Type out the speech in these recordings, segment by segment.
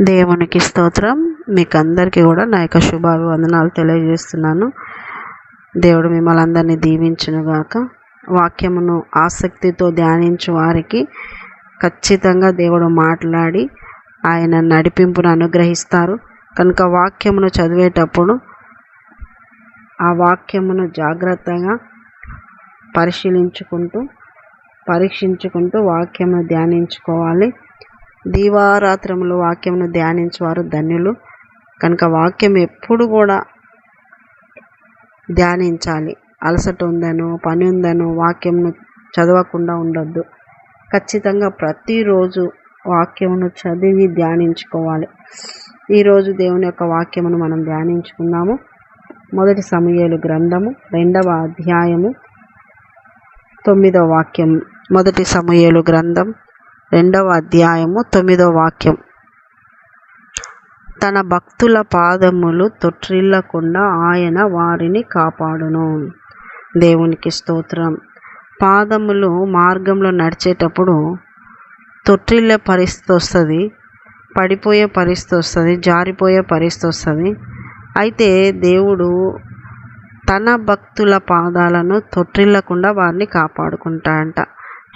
దేవునికి స్తోత్రం. మీకు అందరికీ కూడా నా యొక్క శుభాభివందనాలు తెలియజేస్తున్నాను. దేవుడు మిమ్మల్ని అందరినీ దీవించునుగాక వాక్యమును ఆసక్తితో ధ్యానించు వారికి ఖచ్చితంగా దేవుడు మాట్లాడి ఆయన నడిపింపును అనుగ్రహిస్తారు. కనుక వాక్యమును చదివేటప్పుడు ఆ వాక్యమును జాగ్రత్తగా పరిశీలించుకుంటూ పరీక్షించుకుంటూ వాక్యమును ధ్యానించుకోవాలి. దీవారాత్రములు వాక్యమును ధ్యానించేవారు ధన్యులు. కనుక వాక్యం ఎప్పుడు కూడా ధ్యానించాలి. అలసట ఉందనో పని ఉందనో వాక్యంను చదవకుండా ఉండొద్దు. ఖచ్చితంగా ప్రతిరోజు వాక్యమును చదివి ధ్యానించుకోవాలి. ఈరోజు దేవుని యొక్క వాక్యమును మనం ధ్యానించుకుందాము. మొదటి సమయలు గ్రంథము రెండవ అధ్యాయము తొమ్మిదవ వాక్యం. మొదటి సమయలు గ్రంథం రెండవ అధ్యాయము తొమ్మిదవ వాక్యం. తన భక్తుల పాదములు తొట్టిల్లకుండా ఆయన వారిని కాపాడును. దేవునికి స్తోత్రం. పాదములు మార్గంలో నడిచేటప్పుడు తొట్టిల్లే పరిస్థితి వస్తుంది పడిపోయే పరిస్థితి వస్తుంది జారిపోయే పరిస్థితి వస్తుంది. అయితే దేవుడు తన భక్తుల పాదాలను తొట్టిల్లకుండా వారిని కాపాడుకుంటాడంట.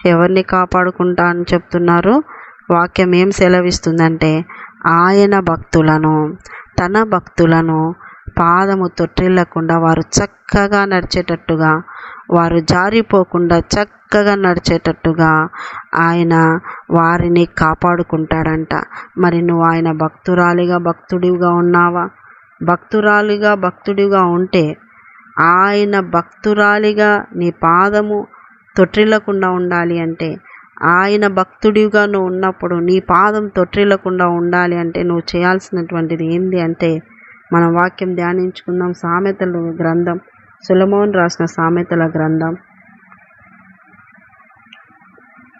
ఎవరిని కాపాడుకుంటా అని చెప్తున్నారు. వాక్యం ఏం సెలవిస్తుందంటే ఆయన భక్తులను తన భక్తులను పాదము తొట్టిల్లకుండా వారు చక్కగా నడిచేటట్టుగా వారు జారిపోకుండా చక్కగా నడిచేటట్టుగా ఆయన వారిని కాపాడుకుంటాడంట. మరి నువ్వు ఆయన భక్తురాలిగా భక్తుడిగా ఉన్నావా? భక్తురాలిగా భక్తుడిగా ఉంటే ఆయన భక్తురాలిగా నీ పాదము తొట్టిల్లకుండా ఉండాలి అంటే ఆయన భక్తుడిగా నువ్వు ఉన్నప్పుడు నీ పాదం తొట్టిల్లకుండా ఉండాలి అంటే నువ్వు చేయాల్సినటువంటిది ఏంది అంటే మనం వాక్యం ధ్యానించుకుందాం. సామెతలు గ్రంథం. సులమోన్ రాసిన సామెతల గ్రంథం.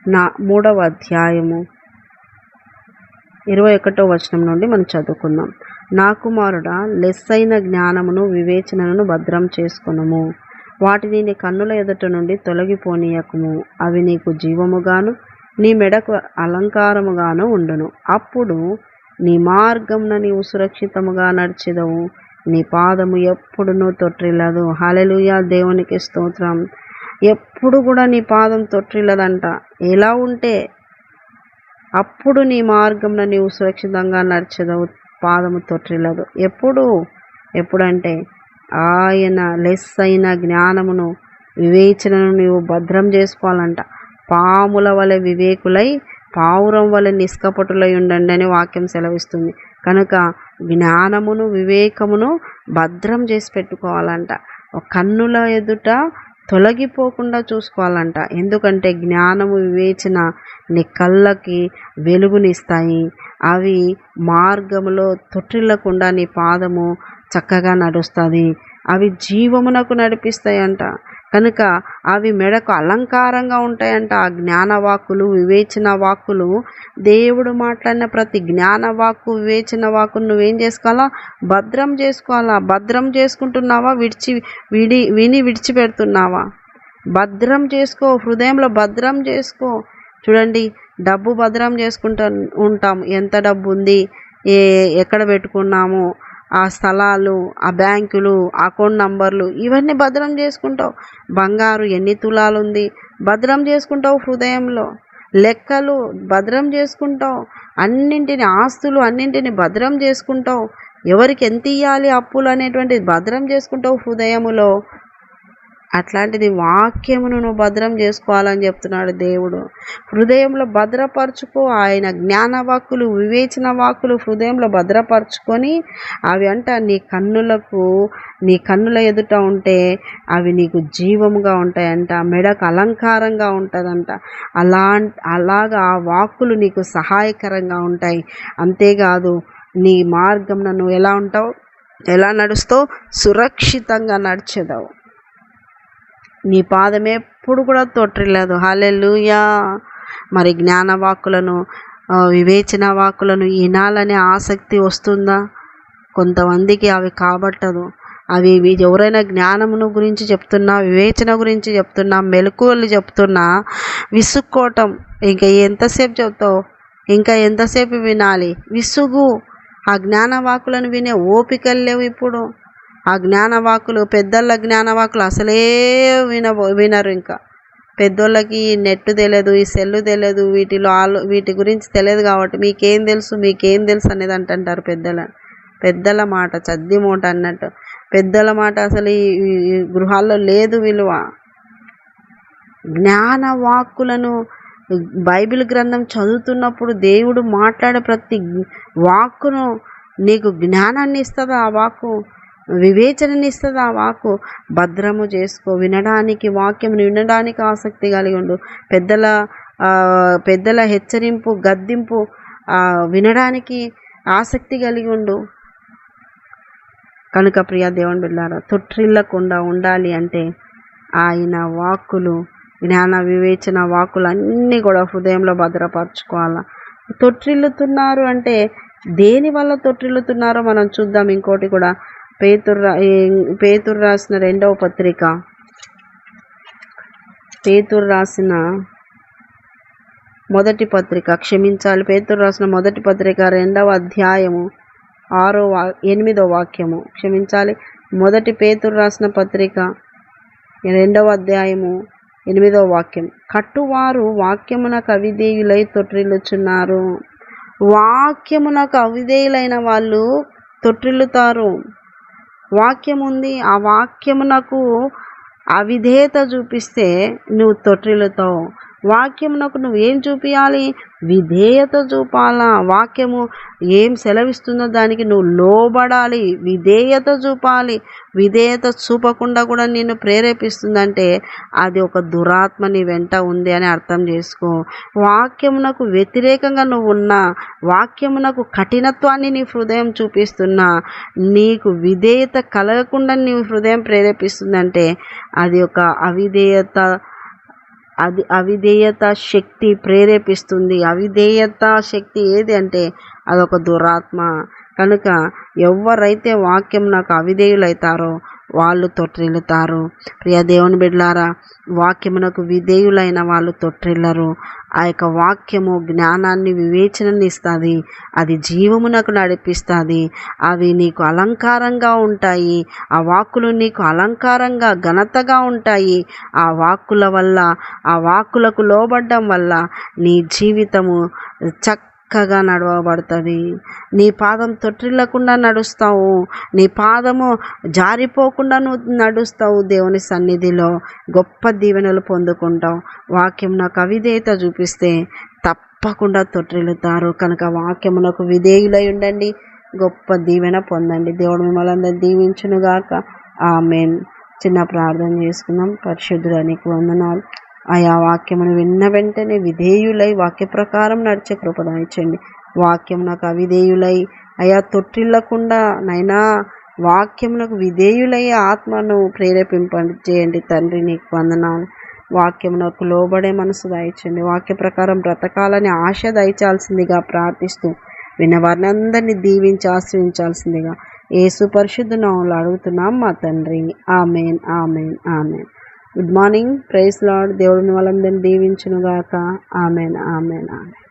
నా మూడవ అధ్యాయము ఇరవై ఒకటో వచనం నుండి మనం చదువుకుందాం. నా కుమారుడా లెస్సైన జ్ఞానమును వివేచనను భద్రం చేసుకునము. వాటిని నీ కన్నుల ఎదుట నుండి తొలగిపోనీయకము. అవి నీకు జీవముగాను నీ మెడకు అలంకారముగాను ఉండును. అప్పుడు నీ మార్గంన నీవు సురక్షితముగా నడిచిదవు. నీ పాదము ఎప్పుడునూ తొట్టిల్లదు. హలెలుయ దేవునికి స్తోత్రం. ఎప్పుడు కూడా నీ పాదం తొట్టిల్లదంట. ఎలా ఉంటే అప్పుడు నీ మార్గంన నీవు సురక్షితంగా నడిచెదవు. పాదము తొట్టిల్లదు. ఎప్పుడు? ఎప్పుడంటే ఆయన లెస్ అయిన జ్ఞానమును వివేచనను నీవు భద్రం చేసుకోవాలంట. పాముల వలె వివేకులై పావురం వలె నిష్కపటులై ఉండండి అని వాక్యం సెలవిస్తుంది. కనుక జ్ఞానమును వివేకమును భద్రం చేసి పెట్టుకోవాలంట. కన్నుల ఎదుట తొలగిపోకుండా చూసుకోవాలంట. ఎందుకంటే జ్ఞానము వివేచన నీ కళ్ళకి వెలుగునిస్తాయి. అవి మార్గములో తొట్టిల్లకుండా నీ పాదము చక్కగా నడుస్తుంది. అవి జీవమునకు నడిపిస్తాయంట. కనుక అవి మెడకు అలంకారంగా ఉంటాయంట. ఆ జ్ఞానవాకులు వివేచన వాక్కులు. దేవుడు మాట్లాడిన ప్రతి జ్ఞాన వాక్కు వివేచన వాక్కును నువ్వేం చేసుకోవాలా? భద్రం చేసుకోవాలా? భద్రం చేసుకుంటున్నావా? విడిచి విడి విని విడిచిపెడుతున్నావా? భద్రం చేసుకో. హృదయంలో భద్రం చేసుకో. చూడండి డబ్బు భద్రం చేసుకుంటా ఉంటాం. ఎంత డబ్బు ఉంది ఏ ఎక్కడ పెట్టుకున్నాము? ఆ స్థలాలు ఆ బ్యాంకులు అకౌంట్ నంబర్లు ఇవన్నీ భద్రం చేసుకుంటావు. బంగారు ఎన్ని తులాలు ఉంది భద్రం చేసుకుంటావు హృదయంలో. లెక్కలు భద్రం చేసుకుంటావు. అన్నింటిని ఆస్తులు అన్నింటిని భద్రం చేసుకుంటావు. ఎవరికి ఎంత ఇవ్వాలి అప్పులు అనేటువంటిది భద్రం చేసుకుంటావు హృదయములో. అట్లాంటిది వాక్యమును నువ్వు భద్రం చేసుకోవాలని చెప్తున్నాడు దేవుడు. హృదయంలో భద్రపరచుకో ఆయన జ్ఞాన వాక్కులు వివేచన వాక్కులు హృదయంలో భద్రపరచుకొని అవి అంట నీ కన్నులకు నీ కన్నుల ఎదుట ఉంటే అవి నీకు జీవముగా ఉంటాయంట మెడకు అలంకారంగా ఉంటుందంట. అలా అలాగా ఆ వాక్కులు నీకు సహాయకరంగా ఉంటాయి. అంతేకాదు నీ మార్గం నువ్వు ఎలా ఉంటావు? ఎలా నడుస్తావు? సురక్షితంగా నడిచేదావు. నీ పాదం ఎప్పుడు కూడా తొట్టిలేదు హాలెలుయా మరి జ్ఞాన వాక్కులను వివేచన వాక్కులను వినాలనే ఆసక్తి వస్తుందా? కొంతమందికి అవి కాబట్టదు. అవి ఎవరైనా జ్ఞానమును గురించి చెప్తున్నా వివేచన గురించి చెప్తున్నా మెలకువలు చెప్తున్నా విసుక్కోవటం. ఇంకా ఎంతసేపు చెప్తావు? ఇంకా ఎంతసేపు వినాలి? విసుగు. ఆ జ్ఞానవాకులను వినే ఓపికలు లేవు ఇప్పుడు. ఆ జ్ఞానవాకులు పెద్దల జ్ఞానవాకులు అసలే విన వినరు ఇంకా. పెద్దోళ్ళకి ఈ నెట్ తెలియదు ఈ సెల్లు తెలియదు వీటిలో ఆలో వీటి గురించి తెలియదు కాబట్టి మీకేం తెలుసు మీకేం తెలుసు అనేది అంటుంటారు పెద్దల పెద్దల మాట చద్ది మూట అన్నట్టు. పెద్దల మాట అసలు ఈ గృహాల్లో లేదు విలువ. జ్ఞాన వాక్కులను బైబిల్ గ్రంథం చదువుతున్నప్పుడు దేవుడు మాట్లాడే ప్రతి వాక్కును నీకు జ్ఞానాన్ని ఇస్తుంది ఆ వాక్కు? వివేచననిస్తుంది ఆ వాక్కు. భద్రము చేసుకో. వినడానికి వాక్యం వినడానికి ఆసక్తి కలిగి ఉండు. పెద్దల పెద్దల హెచ్చరింపు గద్దింపు వినడానికి ఆసక్తి కలిగి ఉండు. కనుక ప్రియ దేవుని బిడ్డారా తొట్టిల్లకుండా ఉండాలి అంటే ఆయన వాక్కులు జ్ఞాన వివేచన వాక్కులు అన్నీ కూడా హృదయంలో భద్రపరచుకోవాలా. తొట్టిల్లుతున్నారు అంటే దేని వల్ల తొట్టిల్లుతున్నారో మనం చూద్దాం. ఇంకోటి కూడా పేతురు రా- పేతురు రాసిన రెండవ పత్రిక. పేతురు రాసిన మొదటి పత్రిక. క్షమించాలి. పేతురు రాసిన మొదటి పత్రిక రెండవ అధ్యాయము ఆరో వా ఎనిమిదో వాక్యము. క్షమించాలి. మొదటి పేతురు రాసిన పత్రిక రెండవ అధ్యాయము ఎనిమిదో వాక్యం. కట్టువారు వాక్యమునకు అవిధేయులై తొట్టిల్లుచున్నారు. వాక్యమునకు అవిధేయులైన వాళ్ళు తొట్టిల్లుతారు. వాక్యం ఉంది ఆ వాక్యమునకు అవిధేయత చూపిస్తే నువ్వు తొట్టిల్లుతావు. వాక్యమునకు ఏం చూపించాలి విధేయత చూపాలా? వాక్యము ఏం సెలవిస్తుందో దానికి నువ్వు లోబడాలి. విధేయత చూపాలి. విధేయత చూపకుండా కూడా నిన్ను ప్రేరేపిస్తుందంటే అది ఒక దురాత్మ నీ వెంట ఉంది అని అర్థం చేసుకో. వాక్యమునకు వ్యతిరేకంగా నువ్వు ఉన్నా వాక్యమునకు కఠినత్వాన్ని నీ హృదయం చూపిస్తున్నా నీకు విధేయత కలగకుండా నీ హృదయం ప్రేరేపిస్తుందంటే అది ఒక అవిధేయత అది అవిధేయత శక్తి ప్రేరేపిస్తుంది. అవిధేయత శక్తి ఏది అంటే అదొక దురాత్మ. కనుక ఎవరైతే వాక్యం నాకు అవిధేయులైతారో వాళ్ళు తొట్టిల్లుతారు. ప్రియ దేవుని బిడ్లారా వాక్యమునకు విధేయులైన వాళ్ళు తొట్టిల్లరు. ఆ యొక్క వాక్యము జ్ఞానాన్ని వివేచనని ఇస్తుంది అది జీవమునకు నడిపిస్తుంది. అవి నీకు అలంకారంగా ఉంటాయి. ఆ వాక్కులు నీకు అలంకారంగా ఘనతగా ఉంటాయి. ఆ వాక్కుల వల్ల ఆ వాక్కులకు లోబడ్డం వల్ల నీ జీవితము చక్క చక్కగా నడవబడుతుంది. నీ పాదం తొట్టిల్లకుండా నడుస్తావు. నీ పాదము జారిపోకుండా నువ్వు నడుస్తావు దేవుని సన్నిధిలో. గొప్ప దీవెనలు పొందుకుంటావు. వాక్యం నాకు అవిధేయత చూపిస్తే తప్పకుండా తొట్టిల్లుతారు. కనుక వాక్యమునకు విధేయులై ఉండండి. గొప్ప దీవెన పొందండి. దేవుడు మిమ్మల్ని అందరు దీవించునుగాక. ఆమెన్. చిన్న ప్రార్థన చేసుకుందాం. పరిశుద్ధుడానికి వందనాలు. ఆయా వాక్యమును విన్న వెంటనే విధేయులై వాక్య ప్రకారం నడిచే కృపదాయించండి వాక్యం నాకు అవిధేయులై అయా తొట్టిల్లకుండా నైనా వాక్యమునకు విధేయులయ్యే ఆత్మను ప్రేరేపింపండి చేయండి తండ్రి నీకు వందనాలు. వాక్యమునకు లోబడే మనసు దయచండి. వాక్య ప్రకారం బ్రతకాలని ఆశ దయచాల్సిందిగా ప్రార్థిస్తూ విన్నవారిని అందరినీ దీవించి ఆశ్రయించాల్సిందిగా ఏసు పరిశుద్ధ నామంలో అడుగుతున్నాం మా తండ్రి. Amen amen amen. Good morning praise Lord దేవుడిని వాళ్ళందరినీ దీవించునుగాక. Amen amen amen